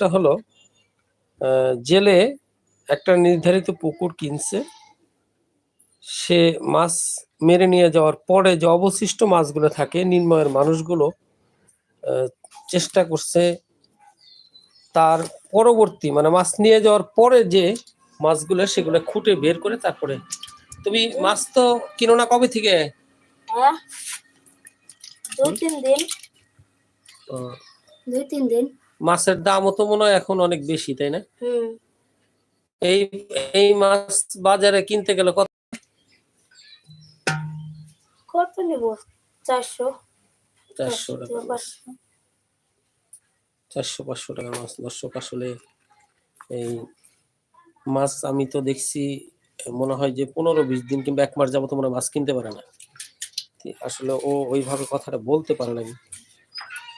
মাছটা হলো জেলে একটা নির্ধারিত পুকুর কিনছে। সে মাছ মেরে নিয়ে যাওয়ার পরে যে অবশিষ্ট মাছগুলো থাকে নির্ময়ের মানুষগুলো চেষ্টা করছে তার পরবর্তী মানে মাছ নিয়ে যাওয়ার পরে যে মাছগুলো সেগুলো খুঁটে বের করে তারপরে তুমি মাছ তো কিনো না কবে থেকে? হ্যাঁ। দুই তিন দিন। দুই তিন দিন। মাছের দামও তো মনে হয় এখন অনেক বেশি তাই না? এই এই মাছ বাজারে কিনতে গেলে কত? কত নিব? চারশো। চারশো টাকা। চারশো পাঁচশো। টাকা মাছ। দর্শক আসলে এই মাছ আমি তো দেখছি মনে হয় যে পনেরো বিশ দিন কিংবা এক মাস যাবত মনে মাছ কিনতে পারে না। আসলে ও ওইভাবে কথাটা বলতে পারে না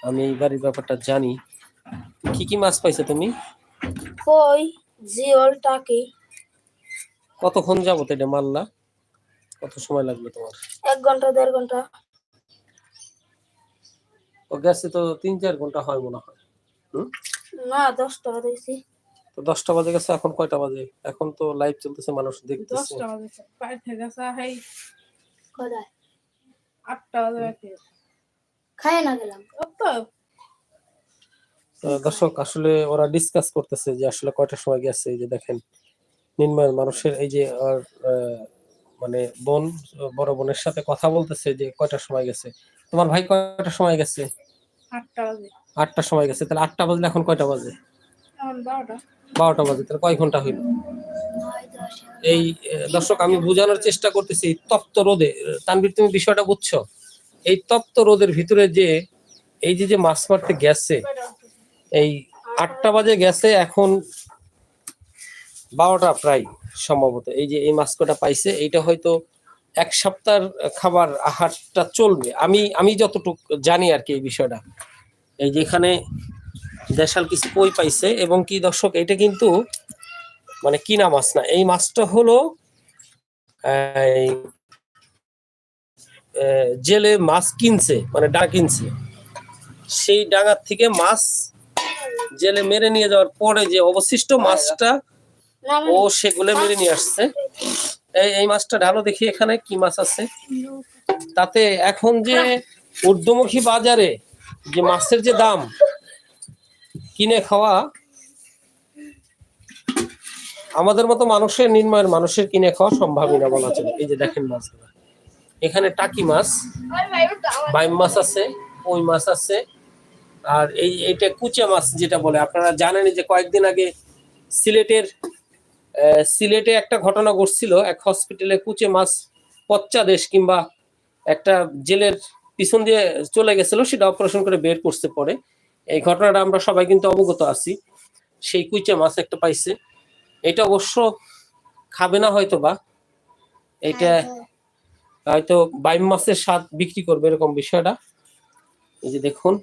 আমি এই বাড়ির ব্যাপারটা জানি। কি কি মাছ পাইছো তুমি? কই জিওল টাকি। কতক্ষণ যাবত এটা মারলা? কত সময় লাগল তোমার? এক ঘণ্টা দেড় ঘণ্টা। ও গেছে তো তিন চার ঘণ্টা হয় মনে হয়। হুম? না দশ টাকা দিয়েছি তো দশটা বাজে গেছে এখন কয়টা বাজে? এখন তো লাইভ চলতেছে মানুষ দেখতেছে। দশটা বাজে পায়ে থেকে আসা হেই। কোথায় আটটা বাজে থেকে না গেলাম। তো দর্শক আসলে ওরা ডিসকাস করতেছে যে আসলে কয়টার সময় গেছে এই যে দেখেন নির্ময়ের মানুষের এই যে আর মানে বোন বড় বোনের সাথে কথা বলতেছে যে কয়টার সময় গেছে। তোমার ভাই কয়টার সময় গেছে? আটটা আটটার সময় গেছে তাহলে আটটা বাজলে এখন কয়টা বাজে? বারোটা। বাজে তাহলে কয় ঘণ্টা হইল? এই দর্শক আমি বোঝানোর চেষ্টা করতেছি তপ্ত রোদে। তানভীর তুমি বিষয়টা বুঝছ? এই তপ্ত রোদের ভিতরে যে এই যে যে মাছ মারতে গেছে এই আটটা বাজে গেছে, এখন বারোটা প্রায় সম্ভবত। এই যে এই মাছ কটা পাইছে, এইটা হয়তো এক সপ্তাহের খাবার আহারটা চলবে। আমি আমি যতটুকু জানি আর কি এই বিষয়টা। এই যে এখানে দেশাল কিছু কই পাইছে, এবং কি দর্শক, এটা কিন্তু মানে কিনা মাছ না, এই মাছটা হলো জেলে মাছ কিনছে মানে ডা কিনছে। সেই ডাঙার থেকে মাছ জেলে মেরে নিয়ে যাওয়ার পরে যে অবশিষ্ট মাছটা ও সেগুলো মেরে নিয়ে আসছে। এই এই মাছটা ঢালো দেখি এখানে কি মাছ আছে। তাতে এখন যে ঊর্ধ্বমুখী বাজারে যে মাছের যে দাম কিনে খাওয়া আমাদের মতো মানুষের নির্ময়ের মানুষের কিনে খাওয়া সম্ভবই না বলা চলে। এই যে দেখেন মাছগুলো। এখানে টাকি মাছ বাইম মাছ আছে ওই মাছ আছে আর এই এটা কুচা মাছ যেটা বলে আপনারা জানেন যে কয়েকদিন আগে সিলেটের সিলেটে একটা ঘটনা ঘটছিল এক হসপিটালে কুচে মাছ পচ্চা দেশ কিংবা একটা জেলের পিছন দিয়ে চলে গেছিল সেটা অপারেশন করে বের করতে পরে। এই ঘটনাটা আমরা সবাই কিন্তু অবগত আছি সেই কুইচা মাছ একটা পাইছে। এটা অবশ্য খাবে না হয়তো বা এটা হয়তো বাইম মাছের স্বাদ বিক্রি করবে এরকম বিষয়টা। এই যে দেখুন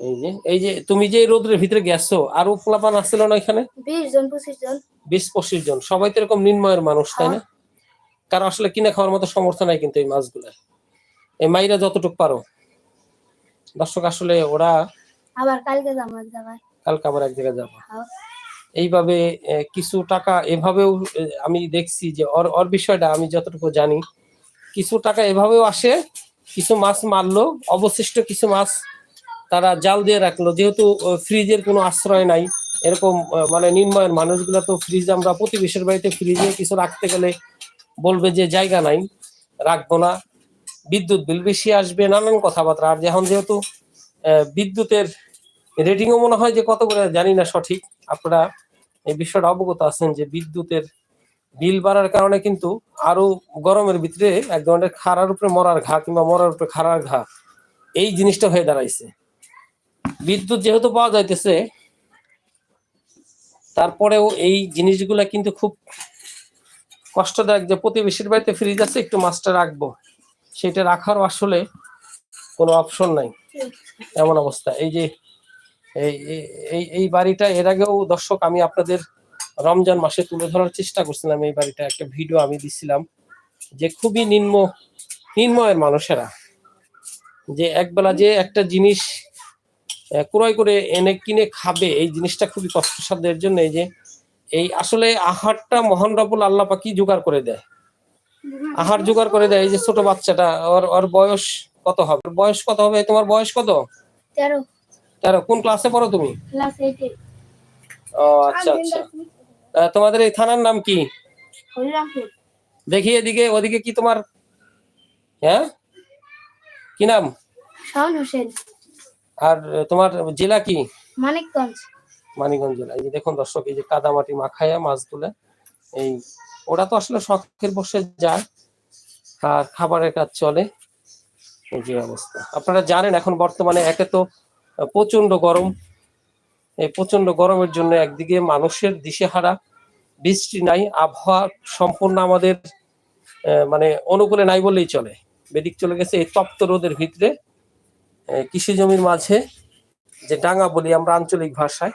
এই যে এই যে তুমি যে রোদ্রের ভিতরে গেছো আরও পোলাপান আসছিল না এখানে বিশ জন পঁচিশ জন। বিশ পঁচিশ জন। সবাই তো এরকম নির্ময়ের মানুষ তাই না? কারণ আসলে কিনে খাওয়ার মতো সমর্থ নাই কিন্তু এই মাছগুলা এই মাইরা যতটুকু পারো। দর্শক আসলে ওরা আবার কালকে যাব এক জায়গায়। কালকে আবার এক জায়গায় যাব। হ্যাঁ। এইভাবে কিছু টাকা এভাবেও আমি দেখছি যে ওর ওর বিষয়টা আমি যতটুকু জানি কিছু টাকা এভাবেও আসে কিছু মাছ মারলো অবশিষ্ট কিছু মাছ তারা জাল দিয়ে রাখল। যেহেতু ফ্রিজের কোনো আশ্রয় নাই, এরকম মানে নির্ময়ের মানুষগুলো তো ফ্রিজ আমরা প্রতিবেশের বাড়িতে ফ্রিজে কিছু রাখতে গেলে বলবে যে জায়গা নাই, রাখব না। বিদ্যুৎ বিল বেশি আসবে, নানান কথাবার্তা। আর এখন যেহেতু বিদ্যুতের রেটিংও মনে হয় যে কত করে, জানি না সঠিক। আপনারা এই বিষয়টা অবগত আছেন যে বিদ্যুতের বিল বাড়ার কারণে কিন্তু আরও গরমের ভিতরে এক ধরনের খাড়ার উপরে মরার ঘা কিংবা মরার উপরে খাড়ার ঘা, এই জিনিসটা হয়ে দাঁড়াইছে। বিদ্যুৎ যেহেতু পাওয়া যাইতেছে, তারপরেও এই জিনিসগুলা কিন্তু খুব কষ্টদায়ক যে প্রতিবেশীর বাড়িতে ফ্রিজ আছে, একটু মাছটা রাখব। সেটা রাখারও আসলে কোনো অপশন নাই। এমন অবস্থা। এই যে, এই, এই- বাড়িটা এর আগেও দর্শক আমি আপনাদের রমজান মাসে তুলে ধরার চেষ্টা করছিলাম, এই বাড়িটা একটা ভিডিও আমি দিছিলাম যে খুবই নিম্ন নিম্নয়ের মানুষেরা। যে একবেলা যে একটা জিনিস ক্রয় করে এনে কিনে খাবে এই জিনিসটা খুবই কষ্টসাধ্যের জন্য এই যে এই আসলে আহারটা মহান রবুল আল্লাহ পাকি জোগাড় করে দেয়? আহার জোগাড় করে দেয় এই যে ছোট বাচ্চাটা ওর ওর বয়স কত হবে? বয়স কত হবে? তোমার বয়স কত? তেরো। তেরো। কোন ক্লাসে পড়ো তুমি? ও আচ্ছা আচ্ছা। তোমাদের এই থানার নাম কি? দেখি এদিকে ওদিকে কি তোমার হ্যাঁ? কি নাম? শাওন হোসেন। আর তোমার জেলা কি? মানিকগঞ্জ। মানিকগঞ্জ জেলা। এই যে দেখুন দর্শক এই যে কাদামাটি মাখায়া মাছ তুলে এই ওরা তো আসলে শখের বসে যায় আর খাবারের কাজ চলে। এই যে অবস্থা। আপনারা জানেন এখন বর্তমানে একে তো প্রচণ্ড গরম। এই প্রচণ্ড গরমের জন্য একদিকে মানুষের দিশেহারা বৃষ্টি নাই আবহাওয়া সম্পূর্ণ আমাদের মানে অনুকূলে নাই বললেই চলে। বেদিক চলে গেছে এই তপ্ত রোদের ভিতরে। কৃষি জমির মাঝে যে ডাঙা বলি আমরা আঞ্চলিক ভাষায়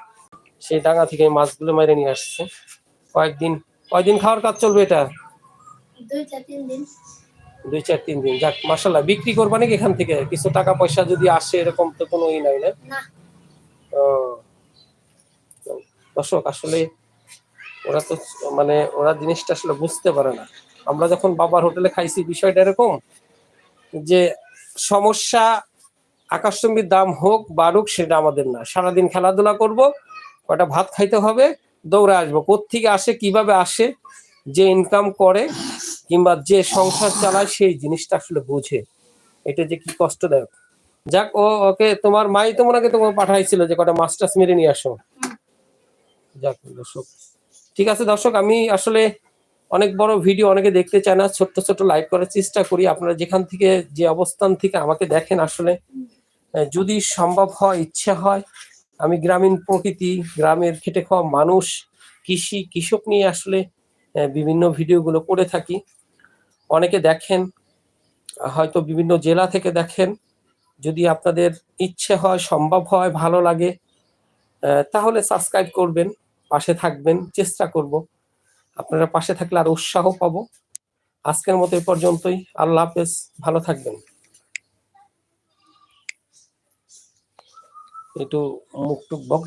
সেই ডাঙা থেকে মাছগুলো মেরে নিয়ে আসছে। কয়েকদিন কয়দিন খাওয়ার কাজ চলবে এটা? দুই চার তিন দিন। যাক মাসাল্লাহ বিক্রি করবা নাকি এখান থেকে? কিছু টাকা পয়সা যদি আসে এরকম তো কোনো ই নাই না। দর্শক আসলে ওরা তো মানে ওরা জিনিসটা আসলে বুঝতে পারে না। আমরা যখন বাবার হোটেলে খাইছি বিষয়টা এরকম যে সমস্যা আকাশচম্বীর দাম হোক বাড়ুক সেটা আমাদের না। সারাদিন খেলাধুলা করব কয়টা ভাত খাইতে হবে দৌড়ে আসব। কোত্থেকে আসে কীভাবে আসে যে ইনকাম করে কিংবা যে সংসার চালায় সেই জিনিসটা আসলে বোঝে। এটা যে কি কষ্টদায়ক। যাক ও ওকে তোমার মাই তো মনে তোমাকে পাঠাইছিল যে কটা মাছ টাছ মেরে নিয়ে আসো। যাক দর্শক। ঠিক আছে দর্শক আমি আসলে অনেক বড় ভিডিও অনেকে দেখতে চায় না, ছোট্ট ছোট লাইভ করার চেষ্টা করি। আপনারা যেখান থেকে যে অবস্থান থেকে আমাকে দেখেন আসলে যদি সম্ভব হয়, ইচ্ছা হয়, আমি গ্রামীণ প্রকৃতি, গ্রামের খেটে খাওয়া মানুষ, কৃষি, কৃষক নিয়ে আসলে বিভিন্ন ভিডিওগুলো করে থাকি। অনেকে দেখেন, হয়তো বিভিন্ন জেলা থেকে দেখেন, যদি আপনাদের ইচ্ছে হয়, সম্ভব হয়, ভালো লাগে তাহলে সাবস্ক্রাইব করবেন, পাশে থাকবেন, চেষ্টা করব। আপনারা পাশে থাকলে আর উৎসাহ পাবো। আজকের মতো এ পর্যন্তই। আল্লাহ হাফেজ। ভালো থাকবেন। একটু মুখ টুক বক